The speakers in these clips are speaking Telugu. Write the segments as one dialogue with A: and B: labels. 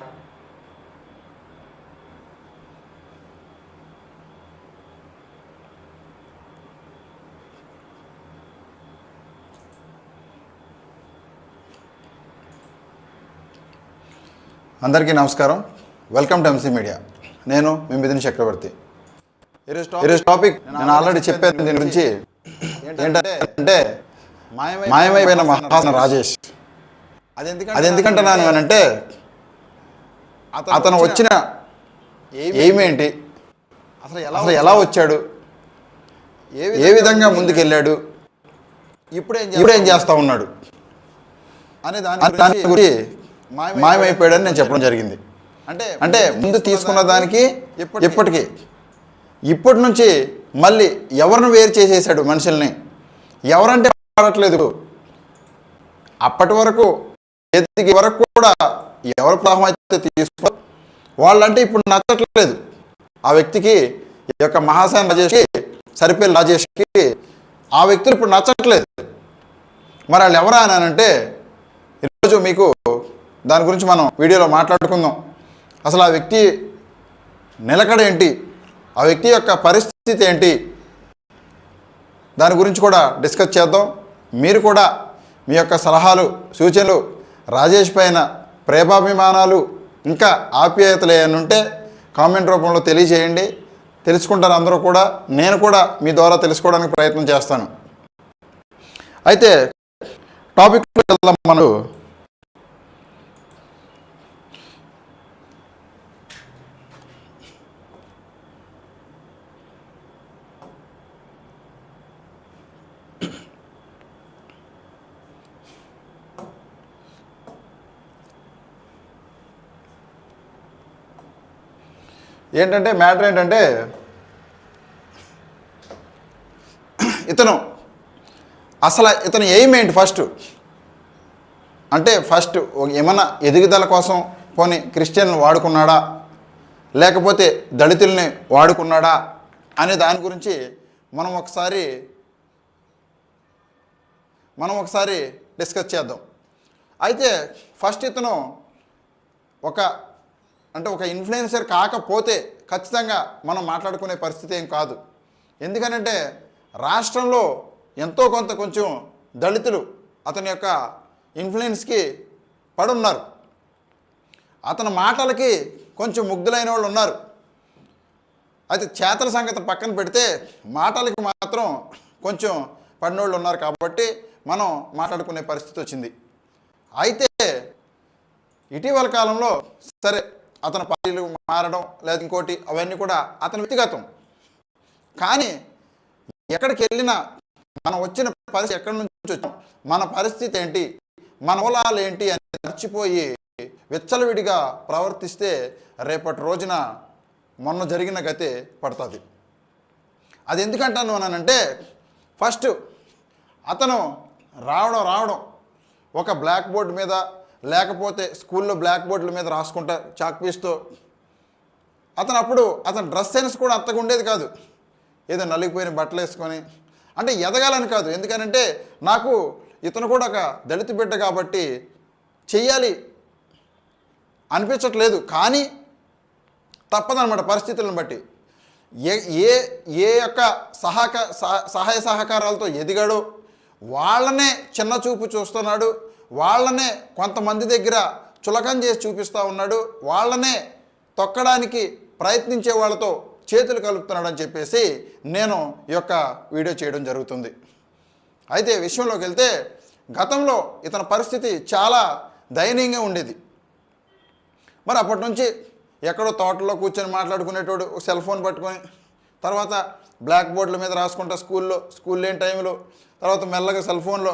A: స్టార్ట్
B: అందరికీ నమస్కారం. వెల్కమ్ టు ఎంసీ మీడియా నేను మీ మిథున్ చక్రవర్తి. ఈరోజు టాపిక్- ఈరోజు టాపిక్ నేను ఆల్రెడీ చెప్పాను దీని గురించి. ఏంటంటే అంటే మాయమైపోయిన మహాసన రాజేష్ అది ఎందుకంటున్నాను అని అంటే అతను వచ్చిన ఏమేంటి? అసలు ఎలా అసలు ఎలా వచ్చాడు? ఏ విధంగా ముందుకెళ్ళాడు? ఇప్పుడు ఇప్పుడు ఏం చేస్తా ఉన్నాడు? అనే దాని దాని గురించి మాయమైపోయాడని నేను చెప్పడం జరిగింది. అంటే అంటే ముందు తీసుకున్న దానికి ఇప్పటికీ. ఇప్పటి నుంచి మళ్ళీ ఎవరిని వేరు చేసేసాడు మనుషుల్ని? ఎవరంటే పడట్లేదు అప్పటి వరకు ఎదిగి వరకు కూడా ఎవరు ప్రాహం అయితే తీసుకో వాళ్ళంటే ఇప్పుడు నచ్చట్లేదు. ఆ వ్యక్తికి ఈ యొక్క మహాసేన రాజేష్కి సరిపేరు రాజేష్కి ఆ వ్యక్తులు ఇప్పుడు నచ్చట్లేదు. మరి వాళ్ళు ఎవరా అని అంటే ఈరోజు మీకు దాని గురించి మనం వీడియోలో మాట్లాడుకుందాం. అసలు ఆ వ్యక్తి నిలకడ ఏంటి? ఆ వ్యక్తి యొక్క పరిస్థితి ఏంటి? దాని గురించి కూడా డిస్కస్ చేద్దాం. మీరు కూడా మీ యొక్క సలహాలు సూచనలు రాజేష్ పైన ప్రేమాభిమానాలు ఇంకా ఆప్యాయతలు ఏమైనా ఉంటే కామెంట్ రూపంలో తెలియజేయండి. తెలుసుకుంటారు అందరూ కూడా. నేను కూడా మీ ద్వారా తెలుసుకోవడానికి ప్రయత్నం చేస్తాను. అయితే టాపిక్ వెళ్దాం మనం. ఏంటంటే మ్యాటర్ ఏంటంటే ఇతను అసలు ఇతను ఎయిమ్ ఏంటి ఫస్ట్ అంటే ఫస్ట్ ఏమన్నా ఎదుగుదల కోసం పోనీ క్రిస్టియన్లు వాడుకున్నాడా? లేకపోతే దళితుల్ని వాడుకున్నాడా? అనే దాని గురించి మనం ఒకసారి మనం ఒకసారి డిస్కస్ చేద్దాం. అయితే ఫస్ట్ ఇతను ఒక అంటే ఒక ఇన్ఫ్లుయెన్సర్ కాకపోతే ఖచ్చితంగా మనం మాట్లాడుకునే పరిస్థితి ఏం కాదు. ఎందుకనంటే రాష్ట్రంలో ఎంతో కొంత కొంచెం దళితులు అతని యొక్క ఇన్ఫ్లుయెన్స్కి పడున్నారు. అతని మాటలకి కొంచెం ముగ్ధులైన వాళ్ళు ఉన్నారు. అయితే చేతల సంగతి పక్కన పెడితే మాటలకి మాత్రం కొంచెం పడినోళ్ళు ఉన్నారు కాబట్టి మనం మాట్లాడుకునే పరిస్థితి వచ్చింది. అయితే ఇటీవల కాలంలో సరే అతను పార్టీలు మారడం లేదా ఇంకోటి అవన్నీ కూడా అతని వ్యక్తిగతం. కానీ ఎక్కడికి వెళ్ళినా మనం వచ్చిన పరిస్థితి ఎక్కడి నుంచి వచ్చాం? మన పరిస్థితి ఏంటి? మన మూలాలు ఏంటి అని మర్చిపోయి విచ్చలవిడిగా ప్రవర్తిస్తే రేపటి రోజున మొన్న జరిగిన గతే పడుతుంది. అది ఎందుకంటాను అనంటే ఫస్ట్ అతను రావడం రావడం ఒక బ్లాక్ బోర్డు మీద లేకపోతే స్కూల్లో బ్లాక్ బోర్డుల మీద రాసుకుంటా చాక్ పీస్తో. అతను అప్పుడు అతని డ్రెస్ సెన్స్ కూడా అంతగా ఉండేది కాదు. ఏదో నలిగిపోయిన బట్టలు వేసుకొని. అంటే ఎదగాలని కాదు. ఎందుకనంటే నాకు ఇతను కూడా ఒక దళిత బిడ్డ కాబట్టి చెయ్యాలి అనిపించట్లేదు. కానీ తప్పదనమాట పరిస్థితులను బట్టి. ఏ ఏ ఏ యొక్క సహక సహాయ సహకారాలతో ఎదిగాడో వాళ్ళనే చిన్న చూపు చూస్తున్నాడు. వాళ్ళనే కొంతమంది దగ్గర చులకం చేసి చూపిస్తూ ఉన్నాడు. వాళ్ళనే తొక్కడానికి ప్రయత్నించే వాళ్ళతో చేతులు కలుపుతున్నాడు అని చెప్పేసి నేను ఈ యొక్క వీడియో చేయడం జరుగుతుంది. అయితే విషయంలోకి వెళ్తే గతంలో ఇతని పరిస్థితి చాలా దయనీయంగా ఉండేది. మరి అప్పటి నుంచి ఎక్కడో తోటలో కూర్చొని మాట్లాడుకునేటోడు సెల్ ఫోన్ పట్టుకొని తర్వాత బ్లాక్ బోర్డుల మీద రాసుకుంటా స్కూల్లో స్కూల్ లేని టైంలో తర్వాత మెల్లగా సెల్ ఫోన్లో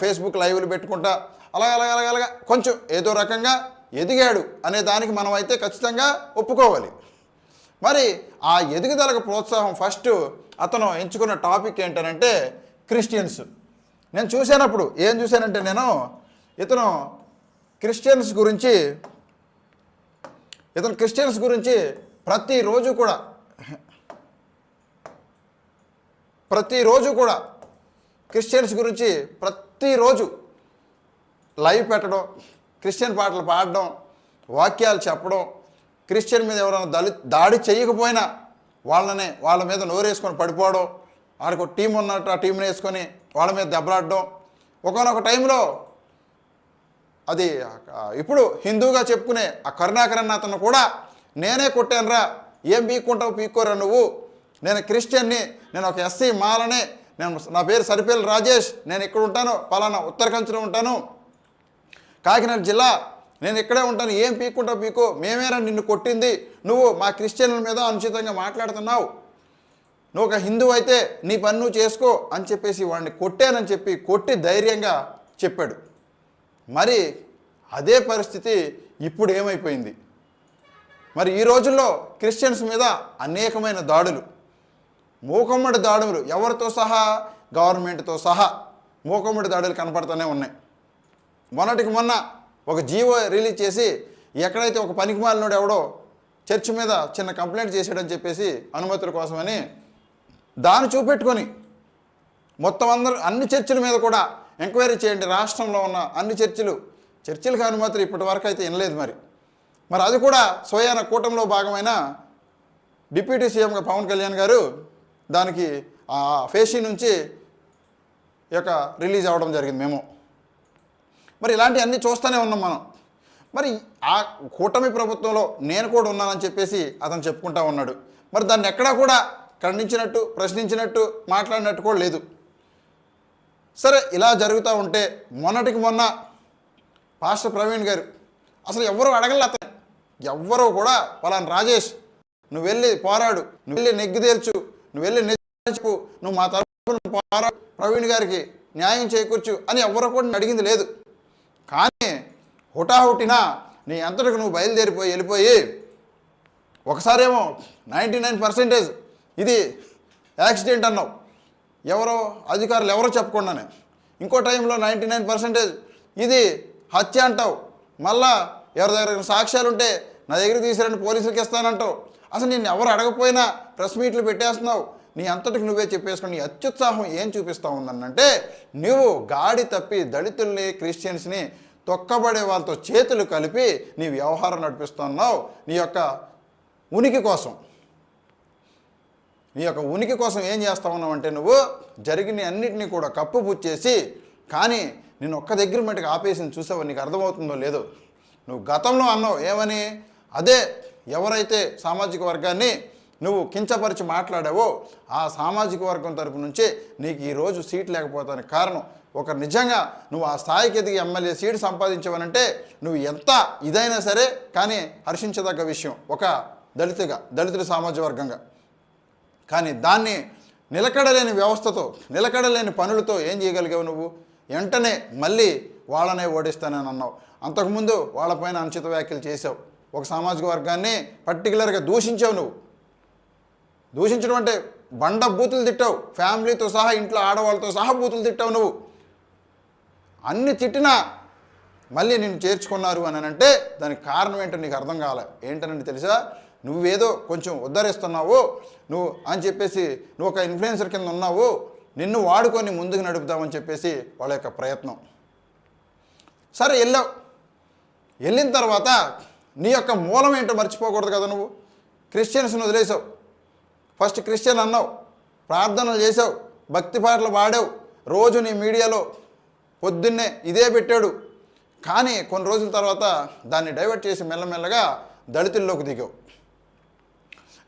B: ఫేస్బుక్ లైవ్లు పెట్టుకుంటా అలాగ అలాగ అలాగ అలాగ. కొంచెం ఏదో రకంగా ఎదిగాడు అనే దానికి మనం అయితే ఖచ్చితంగా ఒప్పుకోవాలి. మరి ఆ ఎదుగుదలకు ప్రోత్సాహం ఫస్ట్ అతను ఎంచుకున్న టాపిక్ ఏంటనంటే క్రిస్టియన్స్. నేను చూశానప్పుడు ఏం చూశానంటే నేను ఇతను క్రిస్టియన్స్ గురించి ఇతను క్రిస్టియన్స్ గురించి ప్రతిరోజు కూడా ప్రతిరోజు కూడా క్రిస్టియన్స్ గురించి ప్రతిరోజు లైవ్ పెట్టడం క్రిస్టియన్ పాటలు పాడడం వాక్యాలు చెప్పడం క్రిస్టియన్ మీద ఎవరైనా దళి దాడి చేయకపోయినా వాళ్ళనే వాళ్ళ మీద నోరేసుకొని పడిపోవడం వాళ్ళకి ఒక టీం ఉన్నట్టు ఆ టీంని వేసుకొని వాళ్ళ మీద దెబ్బలాడడం. ఒకనొక టైంలో అది ఇప్పుడు హిందూగా చెప్పుకునే ఆ కరుణాకరన్ అతను కూడా నేనే కొట్టానురా ఏం పీక్కుంటావు పీక్కోరా నువ్వు? నేను క్రిస్టియన్ని నేను ఒక ఎస్సీ మాలనే నేను నా పేరు సరిపల్లి రాజేష్ నేను ఇక్కడ ఉంటాను పలానా ఉత్తరకంచులో ఉంటాను. కాకినాడ జిల్లా నేను ఇక్కడే ఉంటాను. ఏం పీక్కుంటావు పీకో? మేమేరా నిన్ను కొట్టింది. నువ్వు మా క్రిస్టియన్ల మీద అనుచితంగా మాట్లాడుతున్నావు. నువ్వు ఒక హిందువు అయితే నీ పని నువ్వు చేసుకో అని చెప్పేసి వాడిని కొట్టానని చెప్పి కొట్టి ధైర్యంగా చెప్పాడు. మరి అదే పరిస్థితి ఇప్పుడు ఏమైపోయింది? మరి ఈ రోజుల్లో క్రిస్టియన్స్ మీద అనేకమైన దాడులు. మూకమ్మడి దాడులు ఎవరితో సహా? గవర్నమెంట్తో సహా. మూకమ్మడి దాడులు కనపడుతూనే ఉన్నాయి. మొన్నటికి మొన్న ఒక జీవో రిలీజ్ చేసి ఎక్కడైతే ఒక పనికిమాలినోడు ఎవడో చర్చ్ మీద చిన్న కంప్లైంట్ చేశాడని చెప్పేసి అనుమతుల కోసమని దాన్ని చూపెట్టుకొని మొత్తం అందరూ అన్ని చర్చిల మీద కూడా ఎంక్వైరీ చేయండి. రాష్ట్రంలో ఉన్న అన్ని చర్చిలు చర్చిలకు అనుమతులు ఇప్పటి వరకు అయితే వినలేదు మరి. మరి అది కూడా స్వయాన కూటమిలో భాగమైన డిప్యూటీ సీఎంగా పవన్ కళ్యాణ్ గారు దానికి ఆ ఫేషీ నుంచి యొక్క రిలీజ్ అవ్వడం జరిగింది మేము. మరి ఇలాంటివన్నీ చూస్తూనే ఉన్నాం మనం. మరి ఆ కూటమి ప్రభుత్వంలో నేను కూడా ఉన్నానని చెప్పేసి అతను చెప్పుకుంటా ఉన్నాడు. మరి దాన్ని ఎక్కడా కూడా ఖండించినట్టు ప్రశ్నించినట్టు మాట్లాడినట్టు కూడా లేదు. సరే ఇలా జరుగుతూ ఉంటే మొన్నటికి మొన్న పాస్టర్ ప్రవీణ్ గారు అసలు ఎవరు అడగలే అతను ఎవ్వరూ కూడా పలానా రాజేష్ నువ్వు వెళ్ళి పోరాడు నువ్వు వెళ్ళి నెగ్గి తేల్చు నువ్వు వెళ్ళి నిజం చెప్పు. నువ్వు మా తరఫున ప్రవీణ్ గారికి న్యాయం చేకూర్చు అని ఎవరు కూడా అడిగింది లేదు. కానీ హుటాహుటిన నీ అంతటికి నువ్వు బయలుదేరిపోయి వెళ్ళిపోయి ఒకసారేమో నైంటీ నైన్ పర్సెంటేజ్ ఇది యాక్సిడెంట్ అన్నావు. ఎవరో అధికారులు ఎవరో చెప్పకుండానే ఇంకో టైంలో నైంటీ నైన్ పర్సెంటేజ్ ఇది హత్య అంటావు. మళ్ళా ఎవరి దగ్గర సాక్ష్యాలు ఉంటే నా దగ్గర తీసిరండి పోలీసులకి ఇస్తానంటావు. అసలు నేను ఎవరు అడగపోయినా ప్రెస్ మీట్లు పెట్టేస్తున్నావు. నీ అంతటికి నువ్వే చెప్పేసుకుని అత్యుత్సాహం ఏం చూపిస్తా ఉందనంటే నువ్వు గాడి తప్పి దళితుల్ని క్రిస్టియన్స్ని తొక్కబడే వాళ్ళతో చేతులు కలిపి నీ వ్యవహారం నడిపిస్తున్నావు. నీ యొక్క ఉనికి కోసం. నీ యొక్క ఉనికి కోసం ఏం చేస్తా ఉన్నావంటే నువ్వు జరిగిన అన్నిటినీ కూడా కప్పుపుచ్చేసి కానీ నేను ఒక్క దగ్గర మట్టుకు ఆపేసి చూసావు నీకు అర్థమవుతుందో లేదో? నువ్వు గతంలో అన్నావు ఏమని? అదే ఎవరైతే సామాజిక వర్గాన్ని నువ్వు కించపరిచి మాట్లాడావో ఆ సామాజిక వర్గం తరపు నుంచి నీకు ఈరోజు సీట్ లేకపోతానికి కారణం. ఒక నిజంగా నువ్వు ఆ స్థాయికి ఎదిగి ఎమ్మెల్యే సీటు సంపాదించవనంటే నువ్వు ఎంత ఇదైనా సరే కానీ హర్షించదగ్గ విషయం ఒక దళితుగా దళితుల సామాజిక వర్గంగా. కానీ దాన్ని నిలకడలేని వ్యవస్థతో నిలకడలేని పనులతో ఏం చేయగలిగావు నువ్వు? వెంటనే మళ్ళీ వాళ్ళనే ఓడిస్తానని అన్నావు. అంతకుముందు వాళ్ళపైన అనుచిత వ్యాఖ్యలు చేసావు ఒక సామాజిక వర్గాన్ని పర్టికులర్గా దూషించావు నువ్వు. దూషించడం అంటే బండ బూతులు తిట్టావు ఫ్యామిలీతో సహా ఇంట్లో ఆడవాళ్ళతో సహా బూతులు తిట్టావు నువ్వు. అన్ని తిట్టినా మళ్ళీ నేను చేర్చుకున్నారు అని అంటే దానికి కారణం ఏంటో నీకు అర్థం కాలే. ఏంటనని తెలుసా? నువ్వేదో కొంచెం ఉద్ధరిస్తున్నావు నువ్వు అని చెప్పేసి నువ్వు ఒక ఇన్ఫ్లుయెన్సర్ కింద ఉన్నావు నిన్ను వాడుకొని ముందుకు నడుపుదామని చెప్పేసి వాళ్ళ యొక్క ప్రయత్నం. సరే వెళ్ళావు. వెళ్ళిన తర్వాత నీ యొక్క మూలం ఏంటో మర్చిపోకూడదు కదా నువ్వు. క్రిస్టియన్స్ని వదిలేసావు. ఫస్ట్ క్రిస్టియన్ అన్నావు. ప్రార్థనలు చేసావు. భక్తి పాటలు పాడావు. రోజు నీ మీడియాలో పొద్దున్నే ఇదే పెట్టాడు. కానీ కొన్ని రోజుల తర్వాత దాన్ని డైవర్ట్ చేసి మెల్లమెల్లగా దళితుల్లోకి దిగావు.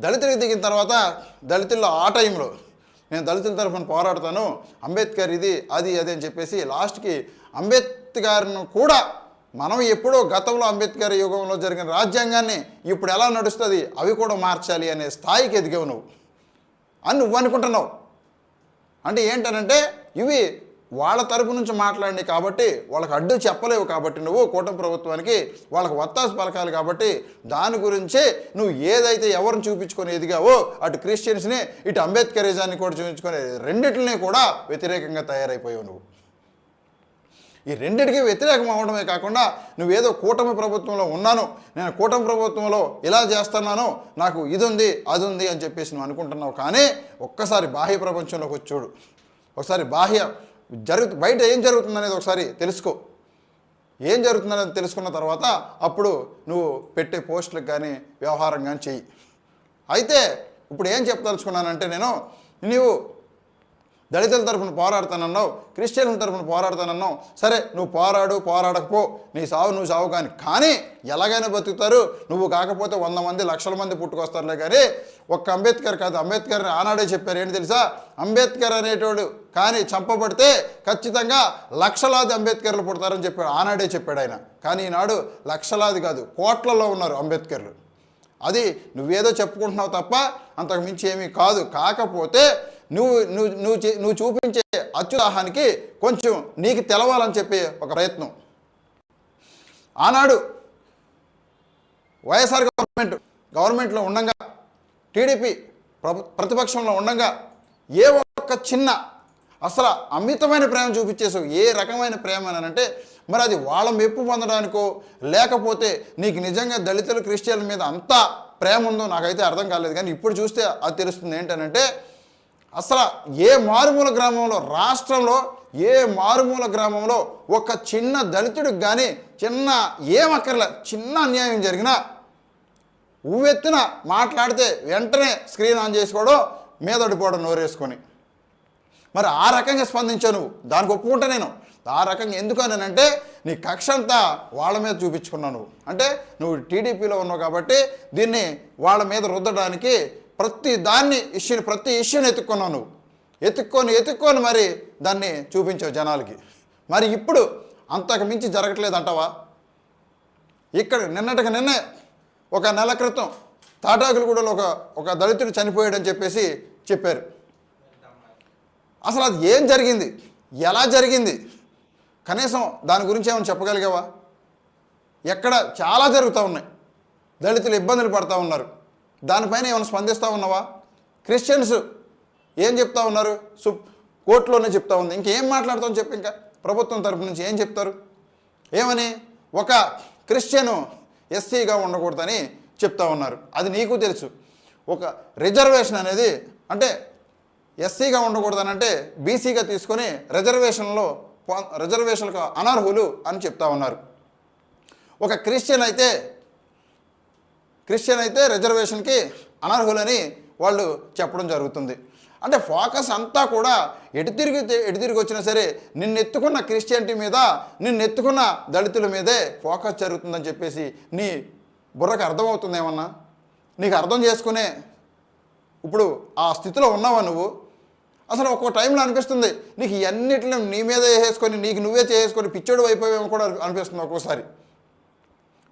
B: దళితులకు దిగిన తర్వాత దళితుల్లో ఆ టైంలో నేను దళితుల తరఫున పోరాడతాను. అంబేద్కర్ ఇది అది అది అని చెప్పేసి లాస్ట్కి అంబేద్కర్ను కూడా మనం ఎప్పుడో గతంలో అంబేద్కర్ యుగంలో జరిగిన రాజ్యాంగాన్ని ఇప్పుడు ఎలా నడుస్తుంది? అవి కూడా మార్చాలి అనే స్థాయికి ఎదిగావు నువ్వు. అని నువ్వు అనుకుంటున్నావు. అంటే ఏంటనంటే ఇవి వాళ్ళ తరపు నుంచి మాట్లాడి కాబట్టి వాళ్ళకి అడ్డు చెప్పలేవు కాబట్టి నువ్వు కూటమి ప్రభుత్వానికి వాళ్ళకి వత్తాసు పలకాలి కాబట్టి దాని గురించే నువ్వు ఏదైతే ఎవరిని చూపించుకొని ఎదిగావో అటు క్రిస్టియన్స్ని ఇటు అంబేద్కరిజాన్ని కూడా చూపించుకొని రెండిటిని కూడా వ్యతిరేకంగా తయారైపోయావు నువ్వు. ఈ రెండింటికి వ్యతిరేకం అవడమే కాకుండా నువ్వేదో కూటమి ప్రభుత్వంలో ఉన్నాను నేను కూటమి ప్రభుత్వంలో ఇలా చేస్తున్నాను నాకు ఇది ఉంది అది ఉంది అని చెప్పేసి నువ్వు అనుకుంటున్నావు కానీ ఒక్కసారి బాహ్య ప్రపంచంలోకి వచ్చి చూడు. ఒకసారి బాహ్య జరుగు బయట ఏం జరుగుతుందనేది ఒకసారి తెలుసుకో. ఏం జరుగుతుందని తెలుసుకున్న తర్వాత అప్పుడు నువ్వు పెట్టే పోస్టులకు కానీ వ్యవహారం కానీ చెయ్యి. అయితే ఇప్పుడు ఏం చెప్పదలుచుకున్నానంటే నేను నీవు దళితుల తరపున పోరాడతానన్నావు క్రిస్టియన్ల తరపున పోరాడతానన్నావు. సరే నువ్వు పోరాడు పోరాడకపో. నీ సావు నువ్వు సావు కానీ కానీ ఎలాగైనా బతుకుతారు. నువ్వు కాకపోతే వంద మంది లక్షల మంది పుట్టుకొస్తారులే కానీ ఒక్క అంబేద్కర్ కాదు అంబేద్కర్ ఆనాడే చెప్పారు ఏంటి తెలుసా? అంబేద్కర్ అనేటోడు కానీ చంపబడితే ఖచ్చితంగా లక్షలాది అంబేద్కర్లు పుడతారని చెప్పాడు ఆనాడే చెప్పాడు ఆయన. కానీ ఈనాడు లక్షలాది కాదు కోట్లలో ఉన్నారు అంబేద్కర్లు. అది నువ్వేదో చెప్పుకుంటున్నావు తప్ప అంతకు మించి ఏమీ కాదు. కాకపోతే నువ్వు నువ్వు నువ్వు నువ్వు చూపించే అత్యుదాహానికి కొంచెం నీకు తెలవాలని చెప్పి ఒక ప్రయత్నం. ఆనాడు వైఎస్ఆర్ గవర్నమెంట్ గవర్నమెంట్లో ఉండగా టీడీపీ ప్రభు ప్రతిపక్షంలో ఉండగా ఏ ఒక్క చిన్న అసలు అమితమైన ప్రేమ చూపించేసావు ఏ రకమైన ప్రేమ అని అంటే మరి అది వాళ్ళ మెప్పు పొందడానికో లేకపోతే నీకు నిజంగా దళితులు క్రిస్టియన్ల మీద అంత ప్రేమ ఉందో నాకైతే అర్థం కాలేదు. కానీ ఇప్పుడు చూస్తే అది తెలుస్తుంది ఏంటనంటే అసలు ఏ మారుమూల గ్రామంలో రాష్ట్రంలో ఏ మారుమూల గ్రామంలో ఒక చిన్న దళితుడికి కానీ చిన్న ఏమక్కర్లే చిన్న అన్యాయం జరిగినా ఉవ్వెత్తున మాట్లాడితే వెంటనే స్క్రీన్ ఆన్ చేసుకోవడం మీదడిపోవడం నోరేసుకొని. మరి ఆ రకంగా స్పందించావు నువ్వు? దానికి ఒప్పుకుంటా నేను. ఆ రకంగా ఎందుకు అంటే నీ కక్ష అంతా వాళ్ళ మీద చూపించుకున్నావు నువ్వు. అంటే నువ్వు టీడీపీలో ఉన్నావు కాబట్టి దీన్ని వాళ్ళ మీద రుద్దడానికి ప్రతి దాన్ని ఇష్యూని ప్రతి ఇష్యూని ఎత్తుక్కున్నావు నువ్వు. ఎత్తుక్కొని ఎత్తుక్కొని మరి దాన్ని చూపించావు జనాలకి. మరి ఇప్పుడు అంతకు మించి జరగట్లేదు అంటావా ఇక్కడ నిన్నటికి నిన్నే ఒక నెల క్రితం తాటాకులగూడలో ఒక ఒక దళితుడు చనిపోయాడని చెప్పేసి చెప్పారు. అసలు అది ఏం జరిగింది? ఎలా జరిగింది? కనీసం దాని గురించి ఏమైనా చెప్పగలిగావా? ఎక్కడ చాలా జరుగుతూ ఉన్నాయి. దళితులు ఇబ్బందులు పడుతూ ఉన్నారు. దానిపైన ఏమైనా స్పందిస్తూ ఉన్నావా? క్రిస్టియన్స్ ఏం చెప్తా ఉన్నారు? సు కోర్టులోనే చెప్తా ఉంది. ఇంకేం మాట్లాడతాం చెప్పి ఇంకా? ప్రభుత్వం తరపు నుంచి ఏం చెప్తారు? ఏమని? ఒక క్రిస్టియను ఎస్సీగా ఉండకూడదని చెప్తా ఉన్నారు. అది నీకు తెలుసు. ఒక రిజర్వేషన్ అనేది అంటే ఎస్సీగా ఉండకూడదని అంటే బీసీగా తీసుకొని రిజర్వేషన్లో రిజర్వేషన్లకు అనర్హులు అని చెప్తా ఉన్నారు. ఒక క్రిస్టియన్ అయితే క్రిస్టియన్ అయితే రిజర్వేషన్కి అనర్హులని వాళ్ళు చెప్పడం జరుగుతుంది. అంటే ఫోకస్ అంతా కూడా ఎటు తిరిగి ఎటు తిరిగి వచ్చినా సరే నిన్నెత్తుకున్న క్రిస్టియానిటీ మీద నిన్నెత్తుకున్న దళితుల మీదే ఫోకస్ జరుగుతుందని చెప్పేసి నీ బుర్రకు అర్థమవుతుంది ఏమన్నా? నీకు అర్థం చేసుకునే ఇప్పుడు ఆ స్థితిలో ఉన్నావా నువ్వు? అసలు ఒక్కో టైంలో అనిపిస్తుంది నీకు ఇవన్నిటిని నీ మీదే వేసేసుకొని నీకు నువ్వే చేసుకొని పిచ్చోడు అయిపోయావేమో కూడా అనిపిస్తుంది ఒక్కోసారి.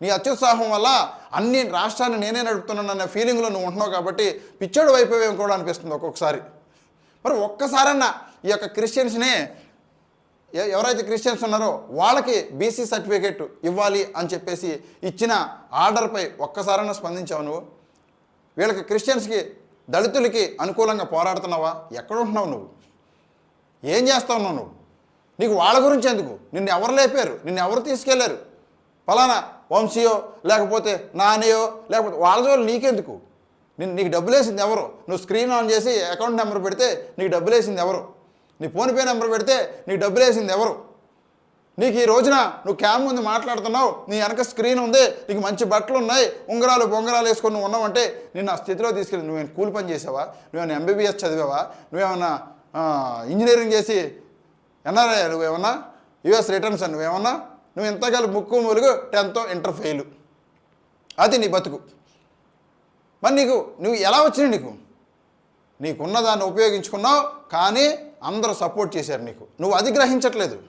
B: నీ అత్యుత్సాహం వల్ల అన్ని రాష్ట్రాన్ని నేనే నడుపుతున్నాను నడుపుతున్నానన్న ఫీలింగ్లో నువ్వు ఉంటున్నావు కాబట్టి పిచ్చోడు వైపు కూడా అనిపిస్తుంది ఒక్కొక్కసారి. మరి ఒక్కసారన్నా ఈ యొక్క క్రిస్టియన్స్నే ఎవరైతే క్రిస్టియన్స్ ఉన్నారో వాళ్ళకి బీసీ సర్టిఫికేట్ ఇవ్వాలి అని చెప్పేసి ఇచ్చిన ఆర్డర్పై ఒక్కసారైనా స్పందించావు నువ్వు? వీళ్ళకి క్రిస్టియన్స్కి దళితులకి అనుకూలంగా పోరాడుతున్నావా? ఎక్కడ ఉంటున్నావు నువ్వు? ఏం చేస్తావు నువ్వు? నీకు వాళ్ళ గురించి ఎందుకు? నిన్ను ఎవరు లేపారు? నిన్ను ఎవరు తీసుకెళ్ళారు? ఫలానా వంశీయో లేకపోతే నానియో లేకపోతే వాళ్ళ చోళ్ళు నీకెందుకు? నేను నీకు డబ్బులు వేసింది ఎవరు? నువ్వు స్క్రీన్ ఆన్ చేసి అకౌంట్ నెంబర్ పెడితే నీకు డబ్బులు వేసింది ఎవరు? నీ ఫోన్పే నెంబర్ పెడితే నీకు డబ్బులు వేసింది ఎవరు? నీకు ఈ రోజున నువ్వు క్యామ్ ముందు మాట్లాడుతున్నావు నీ వెనక స్క్రీన్ ఉంది నీకు మంచి బట్టలు ఉన్నాయి ఉంగరాలు బొంగరాలు వేసుకొని నువ్వు ఉన్నావంటే నేను ఆ స్థితిలో తీసుకెళ్ళి నువ్వేమైనా కూలి పని చేసావా? నువ్వేమైనా ఎంబీబీఎస్ చదివావా? నువ్వేమన్నా ఇంజనీరింగ్ చేసి ఎన్ఆర్ఐ నువ్వేమన్నా? యుఎస్ రిటర్న్స్ నువ్వేమన్నా? నువ్వు ఇంతకాలం ముక్కు ములుగు టెన్త్ ఇంటర్ ఫెయిల్. అది నీ బతుకు. మరి నీకు నువ్వు ఎలా వచ్చినాయి నీకు? నీకున్న దాన్ని ఉపయోగించుకున్నావు కానీ అందరూ సపోర్ట్ చేశారు నీకు. నువ్వు అది గ్రహించట్లేదు.